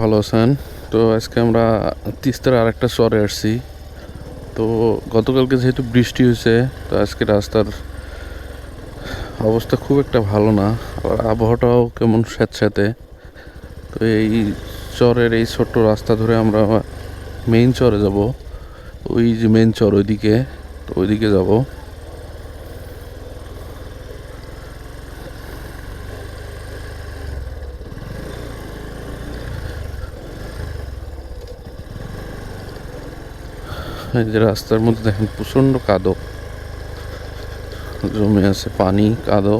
ভালো আছেন? তো আজকে আমরা তিস্তার আরেকটা চরে আসছি। তো গতকালকে যেহেতু বৃষ্টি হয়েছে, তো আজকে রাস্তার অবস্থা খুব একটা ভালো না। আবার আবহাওয়াটাও কেমন স্যাঁতস্যাঁতে। তো এই চরের এই ছোট্ট রাস্তা ধরে আমরা মেইন চরে যাব। ওই যে মেইন চর ওইদিকে, তো ওইদিকে যাব। যে রাস্তার মধ্যে দেখেন প্রচণ্ড কাদো। জমে আছে পানি, কাদো।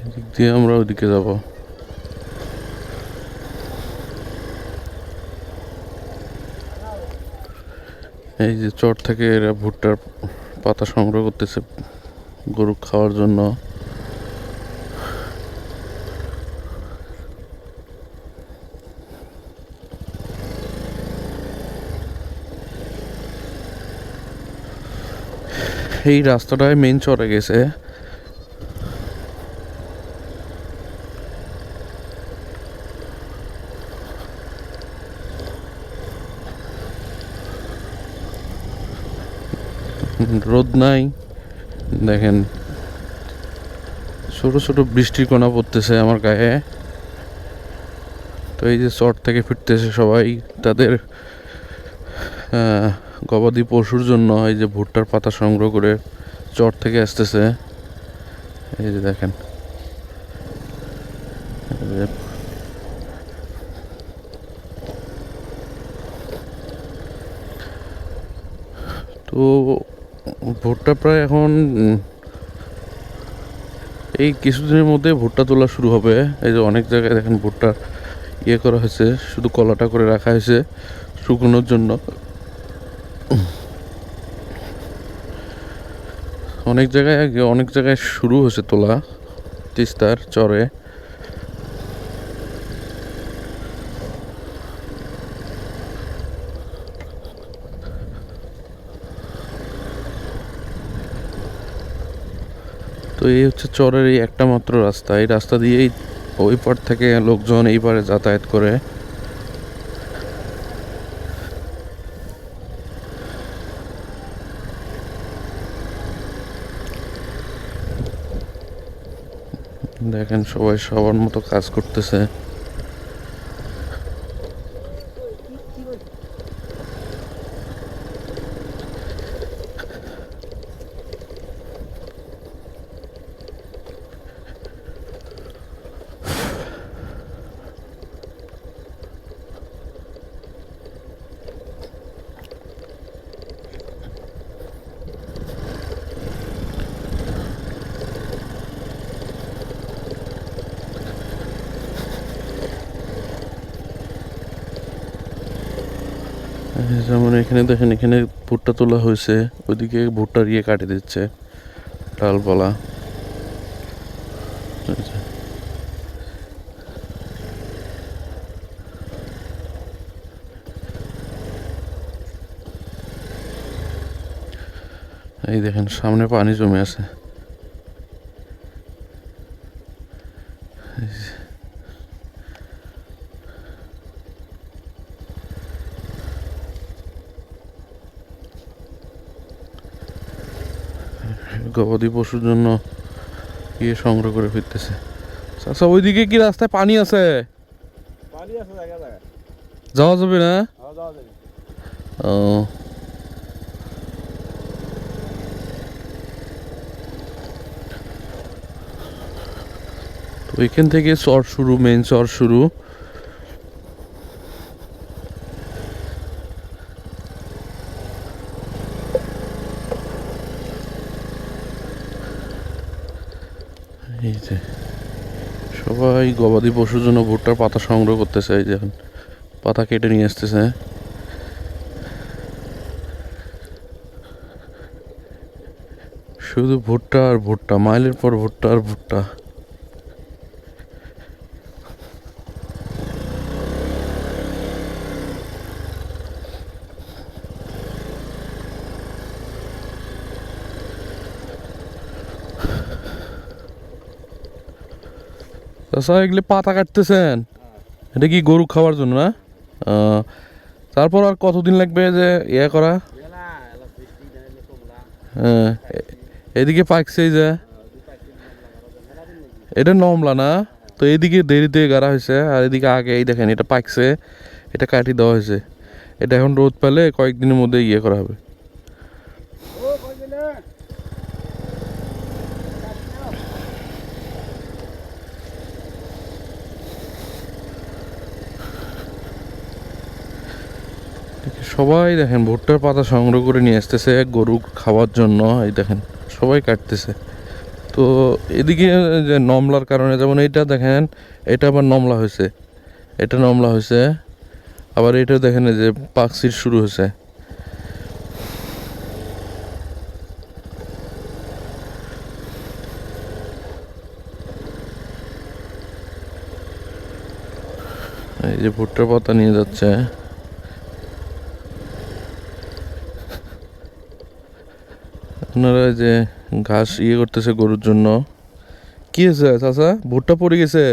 এদিক দিয়ে আমরা ওইদিকে যাব। এই যে চট থেকে এরা ভুট্টার পাতা সংগ্রহ করতেছে গরু খাওয়ার জন্য। এই রাস্তাটায় মেন চড়ে গেছে। রোদ নাই। দেখেন, ছোট ছোট বৃষ্টির কণা পড়তেছে আমার গায়ে। তো এই যে চট থেকে ফিরতেছে সবাই, তাদের গবাদি পশুর জন্য এই যে ভুট্টার পাতা সংগ্রহ করে চট থেকে আসতেছে। এই যে দেখেন। তো ভুট্টা প্রায় এখন এই কিছুদিনের মধ্যে ভুট্টা তোলা শুরু হবে। এই যে অনেক জায়গায় দেখেন ভুট্টা ইয়ে করা হয়েছে, শুধু কলাটা করে রাখা হয়েছে শুকনোর জন্য। অনেক জায়গায় আগে- অনেক জায়গায় শুরু হয়েছে তোলা, তিস্তার চরে। তো এই হচ্ছে চরের এই একটা মাত্র রাস্তা। এই রাস্তা দিয়েই ওই পার থেকে লোকজন এই পারে যাতায়াত করে। দেখেন সবাই সবার মতো কাজ করতেছে এই যেমন এখানে দেখেন, এখানে ভুট্টা তোলা হয়েছে, ওইদিকে ভুট্টার ইয়ে কাটে দিচ্ছে ডালপালা এই দেখেন, সামনে পানি জমে আছে। গবাদি পশুর জন্য ইয়ে সংগ্রহ করে ফিরতেছে। আচ্ছা ওইদিকে কি রাস্তায় পানি আছে? যাওয়া যাবে না? ও। তো ওইখান থেকে চর শুরু মেন চর শুরু। এই যে, সবাই গবাদি পশুর জন্য ভুট্টার পাতা সংগ্রহ করতে এই যে পাতা কেটে নিয়ে আসতেছে। শুধু ভুট্টা আর ভুট্টা, মাইলের পর ভুট্টা আর ভুট্টা। চাচা এগুলি পাতা কাটতেছেন। এটা কি গরু খাওয়ার জন্য না? তারপর আর কতদিন লাগবে যে ইয়ে করা? হ্যাঁ, এদিকে পাকছে যে। এটা নমলা না? তো এদিকে দেরিতে গাড়া হয়েছে আর এদিকে আগে এই দেখেন এটা পাকছে এটা কাটি দেওয়া হয়েছে। এটা এখন রোদ পেলে কয়েকদিনের মধ্যে ইয়ে করা হবে। সবাই দেখেন ভুট্টার পাতা সংগ্রহ করে নিয়ে আসতেছে গরু খাওয়ার জন্য। এই দেখেন, সবাই কাটতেছে। তো এদিকে যে নমলার কারণে, যেমন এইটা দেখেন, এটা আবার নমলা হয়েছে। এটা নমলা হয়েছে। আবার এটা দেখেন যে পাকসির শুরু হয়েছে। এই যে ভুট্টার পাতা নিয়ে যাচ্ছে। আপনারা যে ঘাস ইয়ে করতেছে গরুর জন্য কি হয়েছে চাচা? ভুট্টা পড়ে গেছে?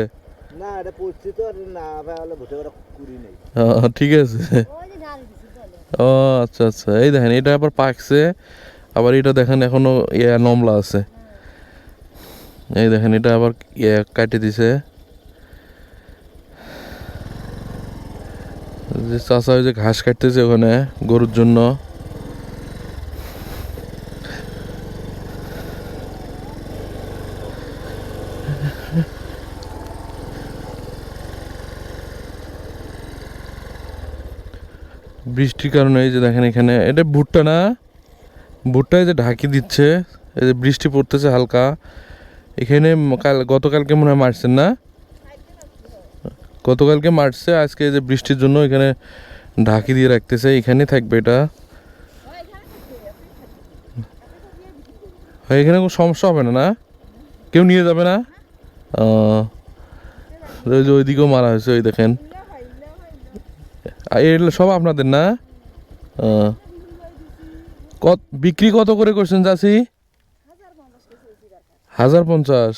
না এটা পড়ছি তো না ভাই ভুটে করে কুড়ি ঠিক আছে। ও আচ্ছা আচ্ছা এই দেখেন এটা আবার পাকছে আবার এটা দেখেন এখনও ইয়ে নমলা আছে। এই দেখেন এটা আবার ইয়ে কাটে দিছে। যে চাষা ওই যে ঘাস কাটতেছে ওখানে গরুর জন্য। বৃষ্টির কারণে এই যে দেখেন এখানে এটা ভুট্টা না? ভুট্টায় যে ঢাকি দিচ্ছে এই যে বৃষ্টি পড়তেছে হালকা। এখানে কাল গতকালকে মনে হয় মারছেন না? গতকালকে মারছে আজকে এই যে বৃষ্টির জন্য এখানে ঢাকি দিয়ে রাখতেছে এখানে থাকবে এটা। হয়, এখানে কোনো সমস্যা হবে না না? কেউ নিয়ে যাবে না? ওই যে ওইদিকেও মারা হয়েছে ওই দেখেন। এগুলো সব আপনাদের না? কত, বিক্রি কত করে করছেন চাষি? হাজার পঞ্চাশ।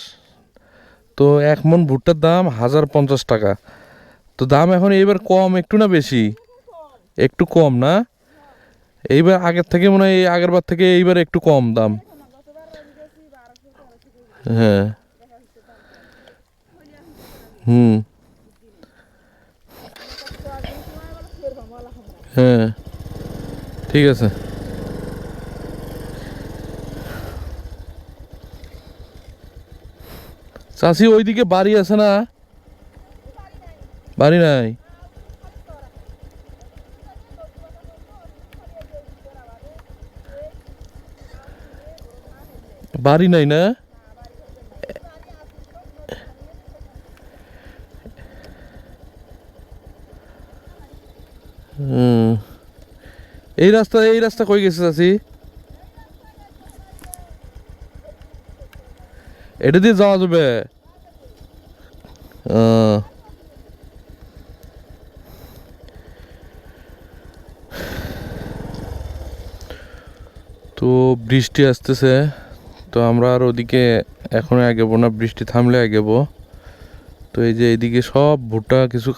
তো এক মন ভুট্টার দাম হাজার পঞ্চাশ টাকা। তো দাম এখন এইবার কম, একটু না বেশি? একটু কম না? এইবার আগের থেকে মনে হয় আগের বার থেকে এইবার একটু কম দাম। হ্যাঁ। হুম। হ্যাঁ। ঠিক আছে। চাষি ওইদিকে বাড়ি আছে না? বাড়ি নাই? বাড়ি নাই না? হুম। এই রাস্তা এই রাস্তা কই গেছে চাষি এটা দিয়ে যাওয়া যাবে। তো বৃষ্টি আসতেছে, তো আমরা আর ওদিকে এখন আগেবো না, বৃষ্টি থামলে আগেবো। তো এই যে এইদিকে সব ভুট্টা, কিছু